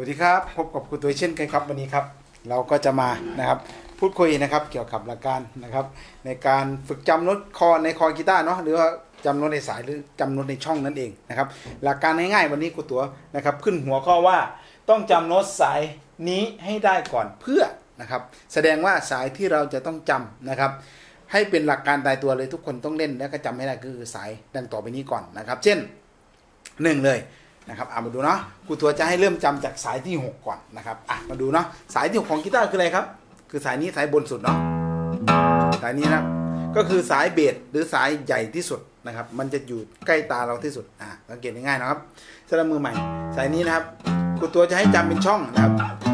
วัสดีครับ พบกับคุณตัวเช่นเคยครับวันนี้ครับ เราก็จะมานะครับพูดคุยนะครับเกี่ยวกับหลักการนะครับ ในการฝึกจำโน้ตคอในคอกีตาร์เนาะหรือว่าจำโน้ตในสายหรือจำโน้ตในช่องนั่นเองนะครับหลักการง่ายๆวันนี้ครูตัวนะครับขึ้นหัวข้อว่าต้องจำโน้ตสายนี้ให้ได้ก่อนเพื่อนะครับแสดงว่าสายที่เราจะต้องจำนะครับ ให้เป็นหลักการตายตัวเลยทุกคนต้องเล่นแล้วก็จำให้ได้คือสายดังต่อไปนี้ก่อนนะครับ เช่นหนึ่งเลย นะครับอะมาดูเนาะครูตัวจะให้เริ่มจำจากสายที่ 6 ก่อนนะครับอะมาดูเนาะสายที่หกของกีตาร์คืออะไรครับ คือสายนี้สายบนสุดเนาะสายนี้นะก็คือสายเบสหรือสายใหญ่ที่สุดนะครับ มันจะอยู่ใกล้ตาเราที่สุดอะสังเกตง่ายๆนะครับสำหรับมือใหม่ สายนี้นะครับครูตัวจะให้จำเป็นช่องนะครับ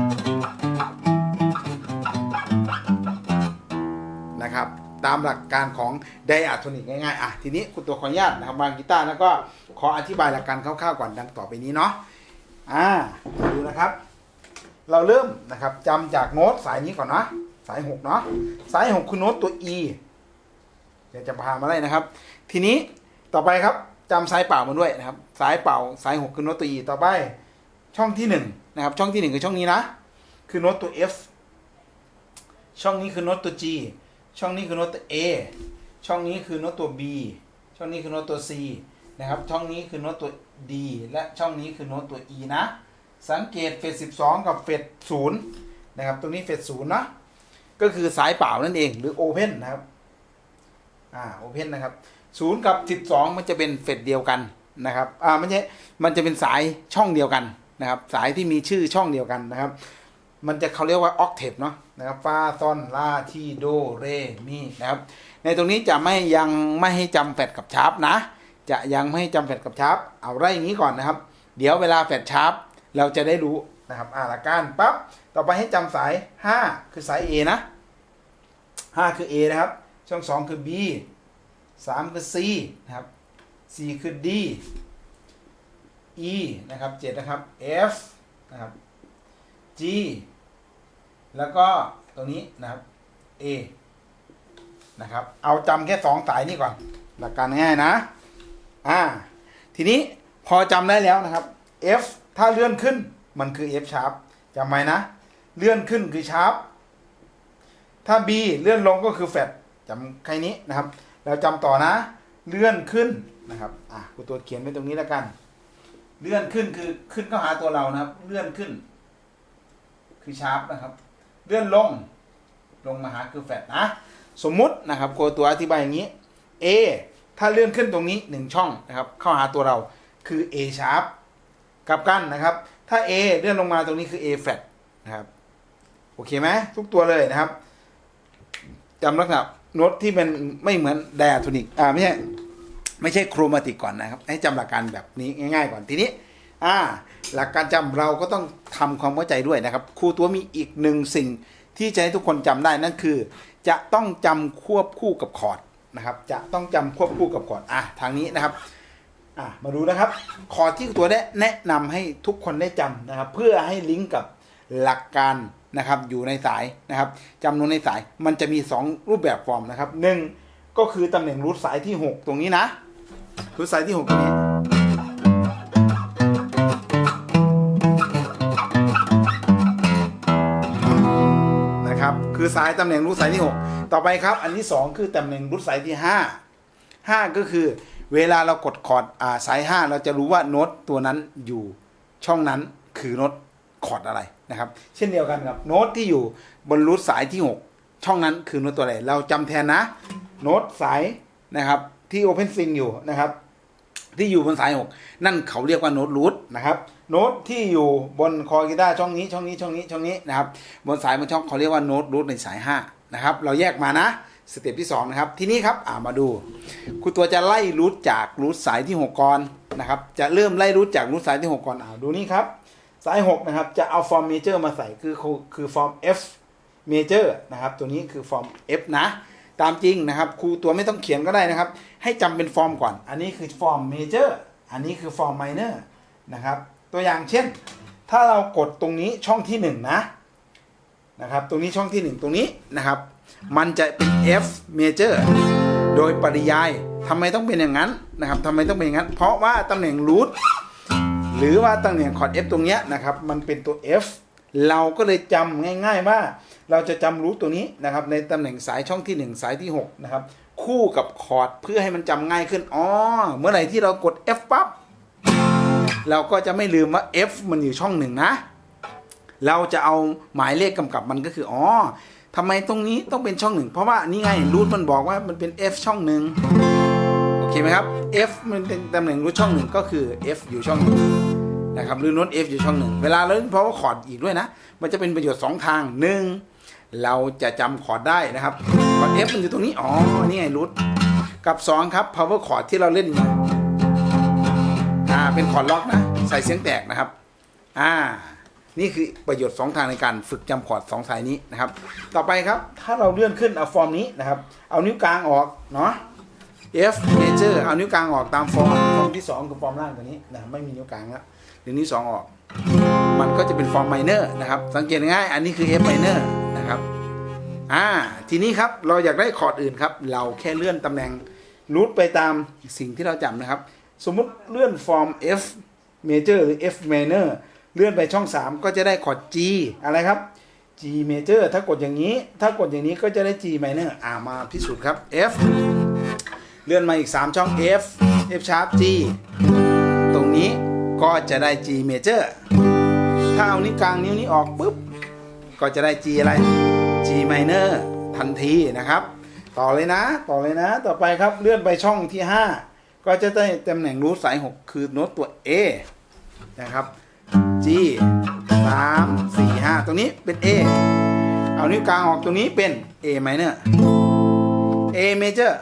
ตามหลักการของไดอะโทนิกง่ายๆอะทีนี้คุณตัวขออนุญาตนะครับวางกีตาร์แล้วก็ขออธิบายหลักการคร่าวๆก่อนดังต่อไปนี้เนาะอ่าดูนะครับ เราเริ่มนะครับจำจากโน้ตสายนี้ก่อนนะสาย6เนาะสาย6คือโน้ตตัว E เดี๋ยวจะพามาไล่นะครับ ทีนี้ต่อไปครับจำสายเป่ามันด้วยนะครับ สายเป่าสาย6คือโน้ตตัว E ต่อไปช่องที่1นะครับ ช่องที่1คือช่องนี้นะ คือโน้ตตัว F ช่องนี้คือโน้ตตัว G ช่องนี้คือโน้ตตัว A ช่องนี้คือโน้ตตัว B ช่องนี้คือโน้ตตัว C นะครับ ช่องนี้คือโน้ตตัว D และช่องนี้คือโน้ตตัว E นะ สังเกตเฟส12 กับเฟส0นะครับ ตรงนี้เฟส0นะก็คือสายเปล่านั่นเอง หรือโอเพนนะครับ อ่าโอเพนนะครับ0กับ 12 มันจะเป็นเฟสเดียวกันนะครับ อ่า ไม่ใช่ มันจะเป็นสายช่องเดียวกันนะครับ สายที่มีชื่อช่องเดียวกันนะครับ มันจะเขาเรียกว่าออกเทปเนาะนะครับฟาซอนลาที่โดเรมีนะครับ ในตรงนี้จะไม่ยังไม่ให้จำแฟดกับชาร์ปนะ จะยังไม่ให้จำแฟดกับชาร์ปเอาไร่อย่างนี้ก่อนนะครับ เดี๋ยวเวลาแฟดชาร์ปเราจะได้รู้นะครับอ่าลักการปั๊บต่อไปให้จำสาย 5 คือสาย A นะ 5 คือ A นะครับ ช่อง 2 คือ B 3 คือ C นะครับ4คือ D E นะครับ7นะครับ F นะครับ G แล้วก็ตรงนี้นะครับ A นะครับ เอาจำแค่สองสายนี่ก่อน หลักการง่ายนะ อ่า ทีนี้พอจำได้แล้วนะครับ F ถ้าเลื่อนขึ้นมันคือ F sharp จำไว้นะ เลื่อนขึ้นคือ sharp ถ้า B เลื่อนลงก็คือ flat จำแค่นี้นะครับแล้วจำต่อนะ เลื่อนขึ้นนะครับ อะกูตัวเขียนไว้ตรงนี้แล้วกัน เลื่อนขึ้นคือขึ้นเข้าหาตัวเรานะครับ เลื่อนขึ้น คือชาร์ปนะครับ เลื่อนลง ลงมาหาคือแฟลตนะ สมมุตินะครับโคตัวอธิบายอย่างนี้ A ถ้าเลื่อนขึ้นตรงนี้หนึ่งช่องนะครับ เข้าหาตัวเราคือ A sharp กลับกันนะครับ ถ้า A เลื่อนลงมาตรงนี้คือ A flat นะครับ โอเคไหมทุกตัวเลยนะครับจำลักษณะโน้ตที่มันไม่เหมือนไดอะโทนิกอ่าไม่ใช่ไม่ใช่โครมาติกก่อนนะครับ ให้จำหลักการแบบนี้ง่าย ๆ ก่อนทีนี้ อ่า หลักการจำเราก็ต้องทำความเข้าใจด้วยนะครับ ครูตัวมีอีกหนึ่งสิ่งที่จะให้ทุกคนจำได้นั่นคือ จะต้องจำควบคู่กับคอร์ดนะครับ จะต้องจำควบคู่กับคอร์ดอะทางนี้นะครับอะมาดูนะครับ คอร์ดที่ตัวได้แนะนำให้ทุกคนได้จำนะครับ เพื่อให้ลิงก์กับหลักการนะครับอยู่ในสายนะครับจำนวนในสายมันจะมี 2 รูปแบบฟอร์มนะครับหนึ่งก็คือตำแหน่งรูทสายที่ 6 ตรงนี้นะรูทสายที่ 6 ตรงนี้ คือสายตำแหน่งรูทสายที่ 6 ต่อไปครับ อันที่ 2 คือตำแหน่งรูทสายที่ 5 5 ก็คือ เวลาเรากดคอร์ดอ่าสาย 5 เราจะรู้ว่าโน้ตตัวนั้นอยู่ช่องนั้นคือโน้ตคอร์ดอะไรนะครับ เช่นเดียวกันกับโน้ตที่อยู่บนรูทสายที่ 6 ช่องนั้นคือโน้ตตัวอะไรเราจำแทนนะ โน้ตสายนะครับที่ Open String อยู่นะครับ ที่อยู่บนสาย 6 นั่นเขาเรียกว่าโน้ตรูทนะครับ โน้ตที่อยู่บนคอกีตาร์ช่องนี้ช่องนี้ช่องนี้ช่องนี้นะครับบนสายบนช่องเขาเรียกว่าโน้ตรูทในสาย5นะครับเราแยกมานะสเต็ปที่2นะครับทีนี้ครับอ่ามาดูครูตัวจะไล่รูทจากรูทสายที่6ก่อนนะครับจะเริ่มไล่รูทจากรูทสายที่ 6 ก่อนอ่าดูนี่ครับสาย6นะครับจะเอาฟอร์มเมเจอร์มาใส่คือคือฟอร์ม F เมเจอร์นะครับตัวนี้คือฟอร์ม F นะตามจริงนะครับครูตัวไม่ต้องเขียนก็ได้นะครับ ให้จำเป็นฟอร์มก่อน อันนี้คือฟอร์มเมเจอร์อันนี้คือฟอร์มไมเนอร์นะครับ ตัวอย่างเช่น ถ้าเรากดตรงนี้ช่องที่1นะนะครับ ตรงนี้ช่องที่ 1 ตรงนี้นะครับ มันจะเป็น F major โดยปริยายทำไมต้องเป็นอย่างนั้นนะครับทำไมต้องเป็นอย่างนั้น เพราะว่าตำแหน่งรูทหรือว่าตำแหน่งคอร์ด F ตรงเนี้ยนะครับมันเป็นตัว F เราก็เลยจำง่าย ๆว่าเราจะจำรู้ตัวนี้นะครับในตำแหน่งสายช่องที่ 1 สายที่6นะครับคู่กับคอร์ดเพื่อให้มันจำง่ายขึ้นอ๋อเมื่อไหร่ที่เรากด F ปั๊บ เราก็จะไม่ลืมว่า F มันอยู่ช่องหนึ่งนะ เราจะเอาหมายเลขกำกับมันก็คืออ๋อทำไมตรงนี้ต้องเป็นช่องหนึ่งเพราะว่านี่ไงรูทมันบอกว่ามันเป็น F ช่องหนึ่งโอเคไหมครับ F มันเป็นตำแหน่งรูทช่องหนึ่งก็คือ F อยู่ช่องหนึ่งนะครับหรือโน้ต F อยู่ช่องหนึ่งเวลาเราเล่น power chord อีกด้วยนะ มันจะเป็นประโยชน์ 2 ทางหนึ่งเราจะจำคอร์ดได้นะครับคอร์ด F มันอยู่ตรงนี้อ๋อนี่ไงรูทกับ 2 ครับ power chord ที่เราเล่นอยู่ อ่าเป็นคอร์ดล็อกนะ ใส่เสียงแตกนะครับ อ่า นี่คือประโยชน์ 2 ทางในการฝึกจำคอร์ด2สายนี้นะครับ ต่อไปครับ ถ้าเราเลื่อนขึ้นเอาฟอร์มนี้นะครับ เอานิ้วกลางออกเนาะ F major เอานิ้วกลางออกตามฟอร์ม ฟอร์มที่ 2 คือฟอร์มล่างตัวนี้นะไม่มีนิ้วกลางแล้วหรือนิ้วสองออก มันก็จะเป็นฟอร์มไมเนอร์นะครับ สังเกตง่าย อันนี้คือ F minor นะครับ อ่า ทีนี้ครับ เราอยากได้คอร์ดอื่นครับ เราแค่เลื่อนตำแหน่งรูทไปตามสิ่งที่เราจำนะครับ สมมุติเลื่อนฟอร์ม F major หรือ F minor เลื่อนไปช่อง 3 ก็จะได้คอร์ด G อะไรครับ G major ถ้ากดอย่างนี้ ถ้ากดอย่างนี้ก็จะได้ G minor อ่ามาพิสูจน์ครับ F เลื่อนมาอีก 3 ช่อง F F sharp G ตรงนี้ก็จะได้ G major ถ้าเอานิ้วกลางนิ้วนี้ออกปุ๊บ ก็จะได้ G อะไร G minor ทันทีนะครับ ต่อเลยนะ ต่อเลยนะ ต่อไปครับ เลื่อนไปช่องที่ 5 ก็จะได้ตำแหน่งรูทสาย6คือโน้ตตัว A นะครับ G 3 4 5 ตรงนี้เป็น A เอานิ้วกลางออกตรงนี้เป็น A minor A major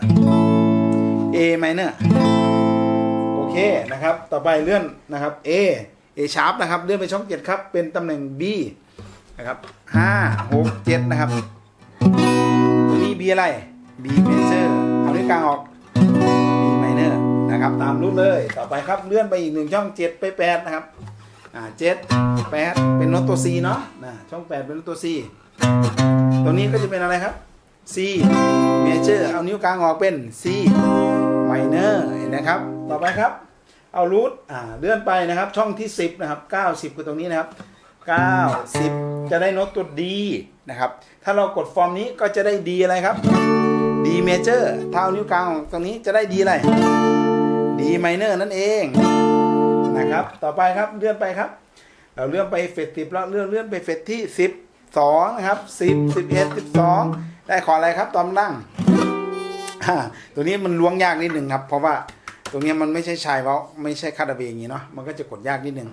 A minor โอเคนะครับ ต่อไปเลื่อนนะครับ A A sharp นะครับ เลื่อนไปช่อง7ครับ เป็นตำแหน่ง B นะครับ5 6 7นะครับ ตัวนี้ B อะไร B major เอานิ้วกลางออก นะครับ ตามรูปเลย ต่อไปครับเลื่อนไปอีกหนึ่งช่อง7ไป8นะครับอ่าเจ็ดแปดเป็นโน้ตตัว C เนาะนะช่อง8เป็นโน้ตตัว C ตรงนี้ก็จะเป็นอะไรครับ C major เอานิ้วกลางออกเป็น C minor เห็นนะครับ ต่อไปครับ เอารูทอ่าเลื่อนไปนะครับช่องที่ 10 นะครับ 90 คือตรงนี้นะครับ 90 จะได้โน้ตตัว D นะครับ ถ้าเรากดฟอร์มนี้ก็จะได้ D อะไรครับ D major ถ้าเอานิ้วกลางออกตรงนี้จะได้ D อะไร D minor นั่นเองนะครับ ต่อไปครับเลื่อนไปครับ เราเลื่อนไปเฟสสิบแล้วเลื่อนเลื่อนไปเฟสที่สิบสองนะครับสิบสิบเอ็ดสิบสองได้ขออะไรครับตอนนั่งตัวนี้มันล้วงยากนิดหนึ่งครับ เพราะว่าตรงนี้มันไม่ใช่ชายเว้าไม่ใช่คาราเบอย่างนี้เนาะมันก็จะกดยากนิดหนึ่ง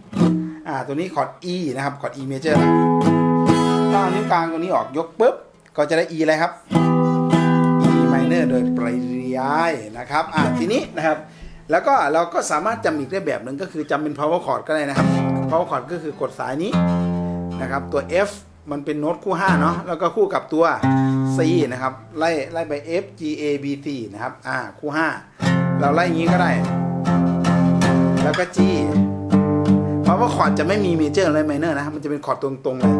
อ่าตัวนี้คอร์ด E นะครับคอร์ด E major ถ้าเอานิ้วกลางตัวนี้ออกยกปุ๊บก็จะได้ E อะไรครับ E minor โดยปริยายนะครับอ่าทีนี้นะครับ แล้วก็เราก็สามารถจำอีกได้แบบหนึ่งก็คือจำเป็น power chord ก็ได้นะครับ power chord ก็คือกดสายนี้นะครับ ตัว F มันเป็นโน้ตคู่5เนาะแล้วก็คู่กับตัว C นะครับ ไล่ไล่ไป F G A B C นะครับอ่าคู่ 5 เราไล่อย่างนี้ก็ได้ แล้วก็ G power chord จะไม่มี major และ minor นะครับมันจะเป็นคอร์ดตรงๆเลย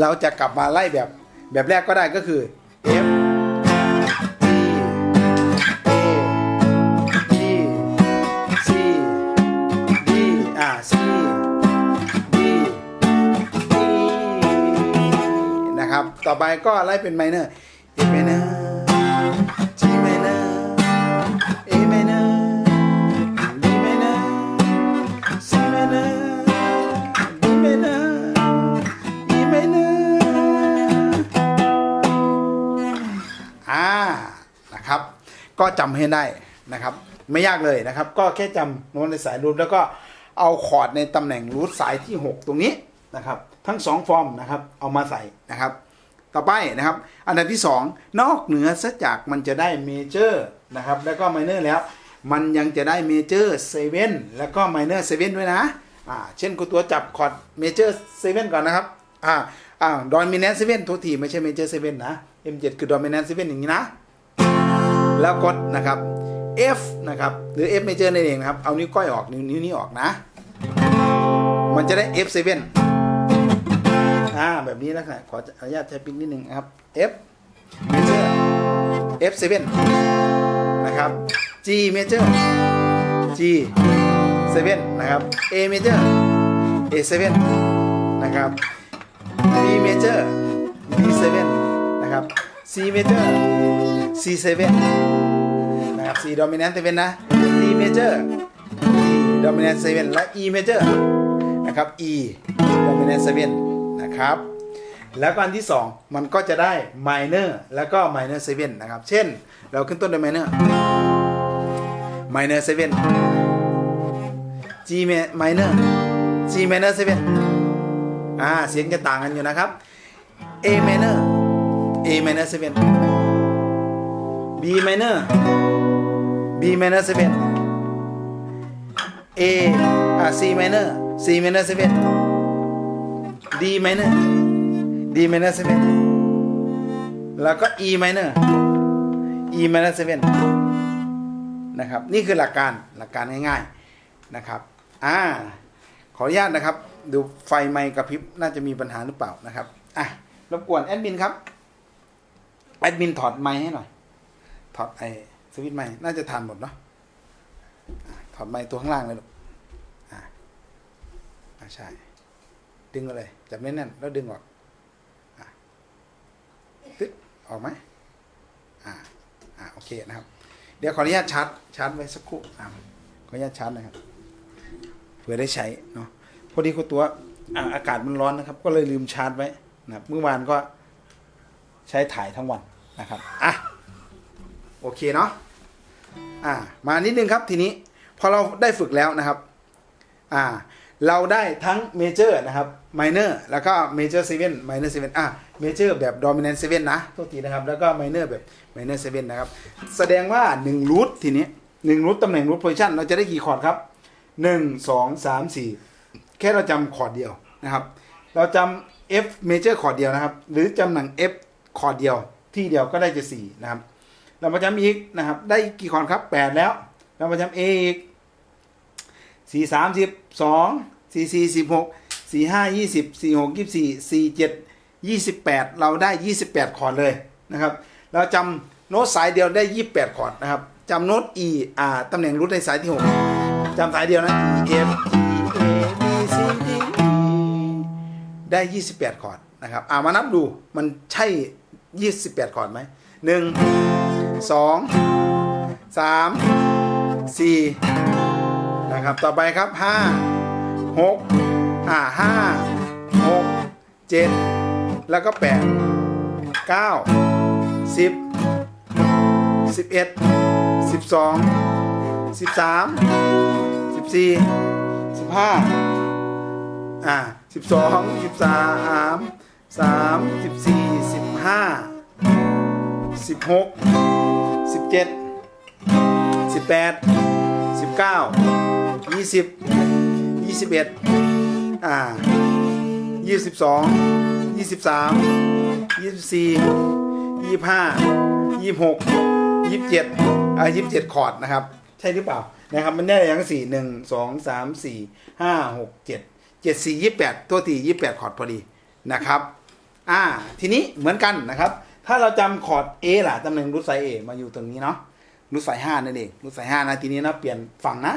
เราจะกลับมาไล่แบบแบบแรกก็ได้ก็คือ F E A G C D อ่า C D E นะครับ ต่อไปก็ไล่เป็นไมเนอร์ F minor ก็จำให้ได้นะครับ ไม่ยากเลยนะครับ ก็แค่จำโน้ตในสายรูทแล้วก็เอาคอร์ดในตำแหน่งรูทสายที่ 6 ตรงนี้นะครับ ทั้ง 2 ฟอร์มนะครับ เอามาใส่นะครับ ต่อไปนะครับ อันดับที่ 2 นอกเหนือซะจากมันจะได้เมเจอร์นะครับ แล้วก็ไมเนอร์แล้ว มันยังจะได้เมเจอร์เซเว่นแล้วก็ไมเนอร์เซเว่นด้วยนะอ่าเช่นคุณตัวจับคอร์ดเมเจอร์เซเว่นก่อนนะครับอ่าอ่าดอมิเนนเซเว่นทุกทีไม่ใช่เมเจอร์เซเว่นนะ M7 คือดอมิเนนเซเว่นอย่างนี้นะ แล้วกดนะครับ F นะครับหรือ F major นั่นเองนะครับ เอานิ้วก้อยออกนิ้วนิ้วนี้ออกนะ มันจะได้ F7 อ่าแบบนี้ลักษณะขออนุญาตใช้ปิ๊กนิดนึงนะครับ F major F7 นะครับ G major G 7นะครับ A major A7 นะครับ B major B7 นะครับ C major C7 นะครับ C dominant 7นะ D major D dominant 7และ E major นะครับ E dominant 7นะครับ แล้วก็อันที่ 2 มันก็จะได้ minor แล้วก็ minor 7นะครับ เช่น เราขึ้นต้นด้วย minor minor 7 G ma- minor G minor 7อ่าเสียงจะต่างกันอยู่นะครับ A minor A minor 7 B minor B minor 7 A อ่า C minor C minor 7 D minor D minor 7แล้วก็ E minor E minor 7นะครับ นี่คือหลักการหลักการง่ายๆนะครับ อ่า ขออนุญาตนะครับ ดูไฟไมค์กระพริบน่าจะมีปัญหาหรือเปล่านะครับ อะ รบกวนแอดมินครับ แอดมินถอดไมค์ให้หน่อย ถอดไอ้สวิตช์ไมค์น่าจะทันหมดเนาะถอดไมค์ตัวข้างล่างเลยลูกอะอะใช่ ดึงเลย จับแน่นๆแล้วดึงออกอะตึ๊ดออกไหมอ่า อ่า โอเคนะครับ เดี๋ยวขออนุญาตชาร์จ ชาร์จไว้สักครู่อ่าขออนุญาตชาร์จนะครับ เผื่อได้ใช้เนาะ พอดีคุณตัวอ่าอากาศมันร้อนนะครับ ก็เลยลืมชาร์จไว้นะครับ เมื่อวานก็ใช้ถ่ายทั้งวันนะครับ อะ โอเคเนาะอ่ามานิดนึงครับทีนี้พอเราได้ฝึกแล้วนะครับอ่าเราได้ทั้งเมเจอร์นะครับไมเนอร์แล้วก็เมเจอร์เซเว่นไมเนอร์เซเว่นอะเมเจอร์แบบดอมิเนนต์เซเว่นนะโทษทีนะครับแล้วก็ไมเนอร์แบบไมเนอร์เซเว่นนะครับแสดงว่า1รูททีนี้1รูทตำแหน่งรูทโพซิชันเราจะได้กี่คอร์ดครับ 1 2 3 4 แค่เราจำคอร์ดเดียวนะครับ เราจำ F major คอร์ดเดียวนะครับ หรือจำหนัง F คอร์ดเดียวที่เดียวก็ได้จะ4นะครับ เรามาจำอีกนะครับ ได้กี่คอร์ดครับ 8 แล้ว เรามาจำ A อีกสี่สามสิบสองสี่สี่สิบหกสี่ห้ายี่สิบสี่หกยี่สี่สี่เจ็ดยี่สิบแปดเราได้ยี่สิบแปดคอร์ดเลยนะครับ เราจำโน้ตสายเดียวได้ยี่สิบแปดคอร์ดนะครับจำโน้ต E อ่าตำแหน่งรูทในสายที่หกจำสายเดียวนะ E F G A B C D E ได้ยี่สิบแปดคอร์ดนะครับ อ่ามานับดูมันใช่ยี่สิบแปดคอร์ดไหมหนึ่ง สองสามสี่นะครับ ต่อไปครับห้าหกอ่าห้าหกเจ็ดแล้วก็แปดเก้าสิบสิบเอ็ดสิบสองสิบสามสิบสี่สิบห้าอ่าสิบสองสิบสามสามสิบสี่สิบห้าสิบหก สิบเจ็ดสิบแปดสิบเก้ายี่สิบยี่สิบเอ็ดอ่ายี่สิบสองยี่สิบสามยี่สิบสี่ยี่สิบห้ายี่สิบหกยี่สิบเจ็ดอ่ายี่สิบเจ็ดคอร์ดนะครับ ใช่หรือเปล่านะครับมันได้อย่างสี่หนึ่งสองสามสี่ห้าหกเจ็ดเจ็ดสี่ยี่แปดตัวทียี่แปดคอร์ดพอดีนะครับ อ่า ทีนี้เหมือนกันนะครับ ถ้าเราจำคอร์ด A ล่ะตำแหน่งรูทไซด์ A มาอยู่ตรงนี้เนาะรูทสายห้านั่นเองรูทสายห้านะทีนี้นะเปลี่ยนฝั่งนะ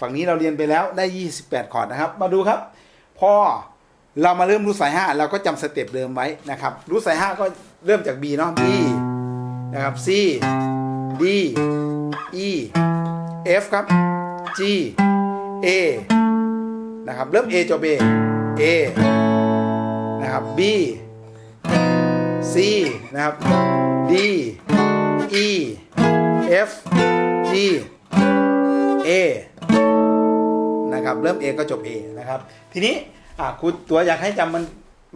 ฝั่งนี้เราเรียนไปแล้วได้ 28 คอร์ดนะครับ มาดูครับ พอเรามาเริ่มรูทสายห้าเราก็จำสเต็ปเดิมไว้นะครับรูทสายห้าก็เริ่มจาก B เนาะ B นะครับ C D E F ครับ G A นะครับ เริ่ม A จบ A A นะครับ B C นะครับ D E F G A นะครับ เริ่ม A ก็จบ A นะครับ ทีนี้อะคุณตัวอยากให้จำมัน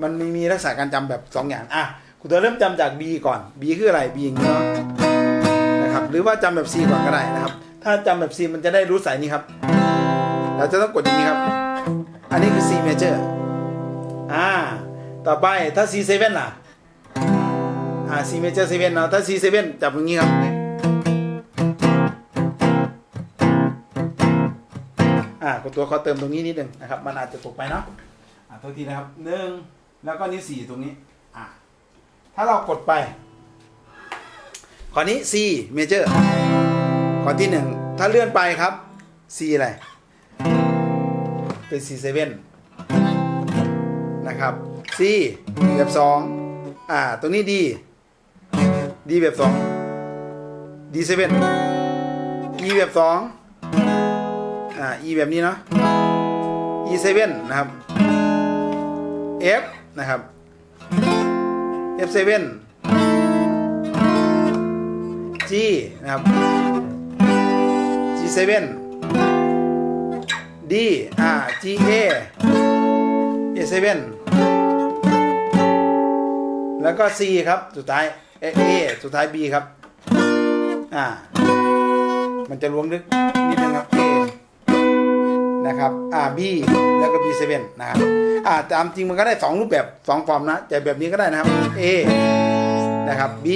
มันมีมีลักษณะการจำแบบ 2 อย่าง อะคุณตัวเริ่มจำจาก B ก่อน B คืออะไร B อย่างนี้เนาะนะครับ หรือว่าจำแบบ C ก่อนก็ได้นะครับ ถ้าจำแบบ C มันจะได้รู้สายนี้ครับ เราจะต้องกดอย่างนี้ครับ อันนี้คือ C major อ่า ต่อไปถ้า C7 ล่ะ อ่า C major 7เนาะถ้า C7 จับอย่างนี้ครับอ่าคุณตัวขอเติมตรงนี้นิดนึงนะครับ มันอาจจะตกไปเนาะอ่าโทษทีนะครับหนึ่งแล้วก็นิ้วสี่ตรงนี้อ่าถ้าเรากดไปข้อนี้ C major ข้อที่หนึ่งถ้าเลื่อนไปครับ C อะไร เป็น C7 นะครับ C แบบสองอ่า ตรงนี้ D D แบบสอง D7 E แบบสองอ่า E แบบนี้เนาะ E7 นะครับ F นะครับ F7 G นะครับ G7 D อ่า GA A7 แล้วก็ C ครับ สุดท้าย A A สุดท้าย B ครับ อ่า มันจะล้วงลึกนิดนึงครับ A นะครับ อ่า B แล้วก็ B7 นะครับ อ่าตามจริงมันก็ได้ 2 รูปแบบ2ฟอร์มนะแต่แบบนี้ก็ได้นะครับ A นะครับ B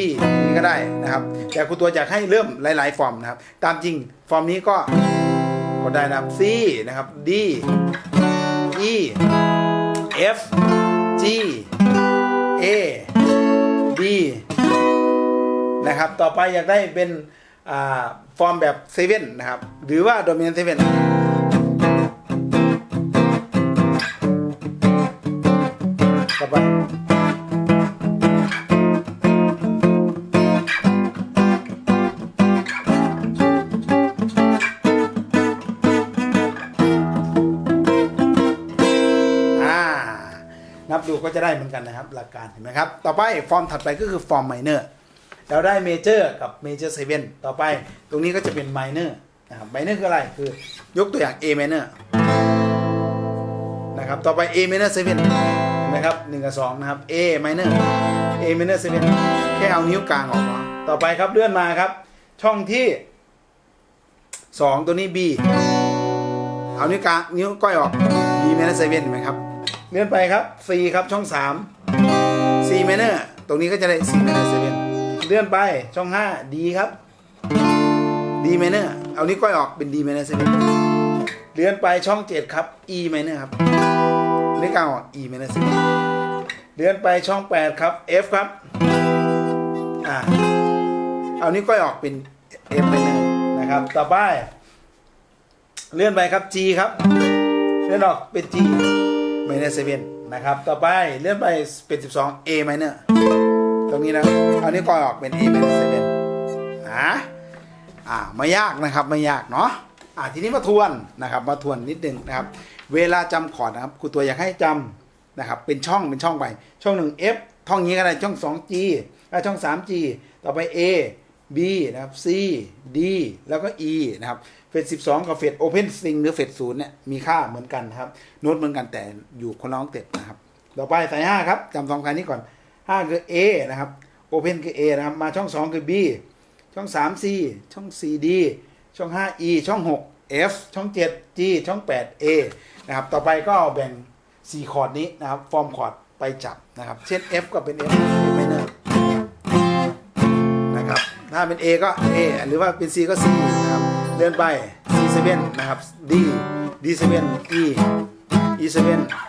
นี่ก็ได้นะครับ แต่ครูตัวอยากให้เริ่มหลาย ๆ ฟอร์มนะครับ ตามจริงฟอร์มนี้ก็ก็ได้นะครับ C นะครับ D E F G A D นะครับ ต่อไปอยากได้เป็นฟอร์มแบบเซเว่นนะครับ หรือว่าโดมิเนนเซเว่นต่อไปนับดูก็จะได้เหมือนกันนะครับ หลักการเห็นไหมครับ ต่อไปฟอร์มถัดไปก็คือฟอร์มไมเนอร์ เราได้เมเจอร์กับเมเจอร์เซเว่นต่อไปตรงนี้ก็จะเป็นไมเนอร์นะครับไมเนอร์คืออะไรคือยกตัวอย่าง A minor นะครับต่อไป A minor 7เห็นไหมครับ1กับ2นะครับ A minor A minor 7แค่เอานิ้วกลางออกเนาะต่อไปครับเลื่อนมาครับ ช่องที่ 2 ตัวนี้ B เอานิ้วกลางนิ้วก้อยออก B minor 7เห็นไหมครับเลื่อนไปครับ C ครับช่อง 3 C minor ตรงนี้ก็จะได้ C minor 7 เลื่อนไปช่อง5 D ครับ D minor เอานิ้ก้อยออกเป็น D minor 7เลื่อนไปช่อง7ครับ E minor ครับนิ้วกลางออก E minor 7เลื่อนไปช่อง8ครับ F ครับอ่าเอานิ้ก้อยออกเป็น F minor นะครับ ต่อไป เลื่อนไปครับ G ครับ เลื่อนออกเป็น G minor 7นนะครับ ต่อไปเลื่อนไปเป็น 12 A minor ตรงนี้นะเอานิ้วก้อยออกเป็น A minor 7นะอ่าไม่ยากนะครับไม่ยากเนาะอ่าทีนี้มาทวนนะครับมาทวนนิดนึงนะครับ เวลาจำคอร์ดนะครับครูตัวอยากให้จำนะครับเป็นช่องเป็นช่องไป ช่องหนึ่ง F ท่องนี้ก็ได้ช่อง 2G แล้วช่อง 3G ต่อไป A B นะครับ C D แล้วก็ E นะครับ เฟส12 กับเฟส Open String หรือเฟส0เนี่ยมีค่าเหมือนกันนะครับ โน้ตเหมือนกันแต่อยู่คนละออกเต็ปนะครับ ต่อไปสาย5ครับจำสองสายนี้ก่อน 5 คือ A นะครับ Open คือ A นะครับ มาช่อง 2 คือ B ช่อง 3 C ช่อง 4 D ช่อง 5 E ช่อง 6 F ช่อง 7 G ช่อง 8 A นะครับ ต่อไปก็แบ่ง 4 คอร์ดนี้นะครับ ฟอร์มคอร์ดไปจับนะครับ เช่น F ก็เป็น F F minor นะครับ ถ้าเป็น A ก็ A หรือว่าเป็น C ก็ C นะครับเลื่อนไป C7 นะครับ D D7 E E7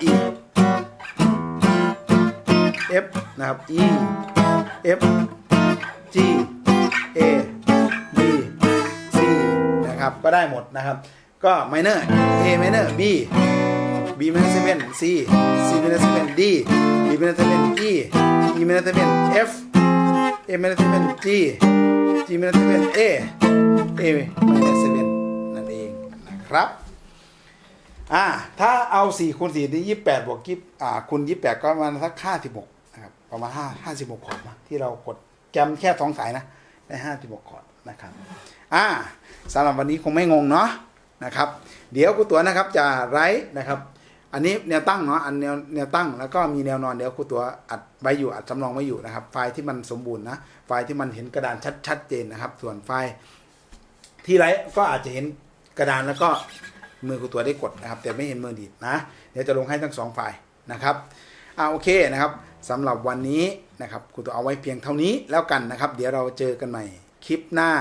E F นะครับ E F G A B C นะครับ ก็ได้หมดนะครับ ก็ minor A minor B B minor 7 C C minor 7 D D minor 7 E E minor 7 F A minor 7 G G minor 7 A A minor 7นั่นเองนะครับอ่าถ้าเอา4คูณ4นี่28บวกยี่อ่าคูณ28 ก็ประมาณสัก56นะครับ ประมาณ5 56คอร์ดนะที่เรากดจำแค่สองสายนะได้56คอร์ดนะครับอ่าสำหรับวันนี้คงไม่งงเนาะนะครับ เดี๋ยวครูตัวนะครับจะไลฟ์นะครับ อันนี้แนวตั้งเนาะอันแนวแนวตั้งแล้วก็มีแนวนอนเดี๋ยวครูตัวอัดไว้อยู่อัดสำรองไว้อยู่นะครับ ไฟล์ที่มันสมบูรณ์นะไฟล์ที่มันเห็นกระดานชัดชัดเจนนะครับ ส่วนไฟล์ที่ไลฟ์ก็อาจจะเห็นกระดานแล้วก็มือครูตัวได้กดนะครับ แต่ไม่เห็นมือดีดนะ เดี๋ยวจะลงให้ทั้งสองไฟล์นะครับอ่าโอเคนะครับ สำหรับวันนี้นะครับครูตัวเอาไว้เพียงเท่านี้แล้วกันนะครับ เดี๋ยวเราเจอกันใหม่คลิปหน้า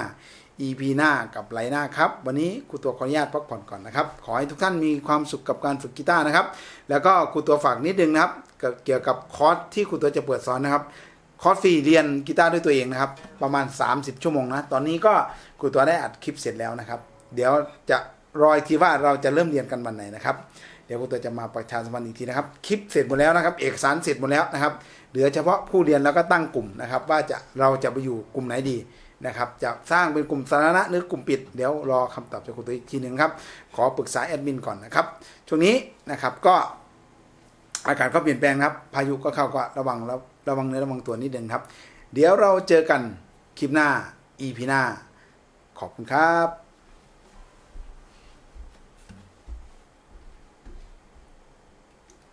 EP หน้ากับไหลหน้าครับ วันนี้ครูตัวขออนุญาตพักผ่อนก่อนนะครับ ขอให้ทุกท่านมีความสุขกับการฝึกกีตาร์นะครับ แล้วก็ครูตัวฝากนิดนึงนะครับ เกี่ยวกับคอร์สที่ครูตัวจะเปิดสอนนะครับคอร์สฟรีเรียนกีตาร์ด้วยตัวเองนะครับ ประมาณ 30 ชั่วโมงนะ ตอนนี้ก็ครูตัวได้อัดคลิปเสร็จแล้วนะครับ เดี๋ยวจะรออีกทีว่าเราจะเริ่มเรียนกันวันไหนนะครับ เดี๋ยวครูตัวจะมาประชาสัมพันธ์อีกทีนะครับ คลิปเสร็จหมดแล้วนะครับ เอกสารเสร็จหมดแล้วนะครับ เหลือเฉพาะผู้เรียนแล้วก็ตั้งกลุ่มนะครับ ว่าจะเราจะไปอยู่กลุ่มไหนดีนะครับ จะสร้างเป็นกลุ่มสาธารณะหรือกลุ่มปิด เดี๋ยวรอคำตอบจากครูตัวอีกทีหนึ่งครับ ขอปรึกษาแอดมินก่อนนะครับ ช่วงนี้นะครับก็อากาศก็เปลี่ยนแปลงครับ พายุก็เข้าก็ระวังระระวังเนื้อระวังตัวนิดนึงครับ เดี๋ยวเราเจอกันคลิปหน้า EP หน้า ขอบคุณครับ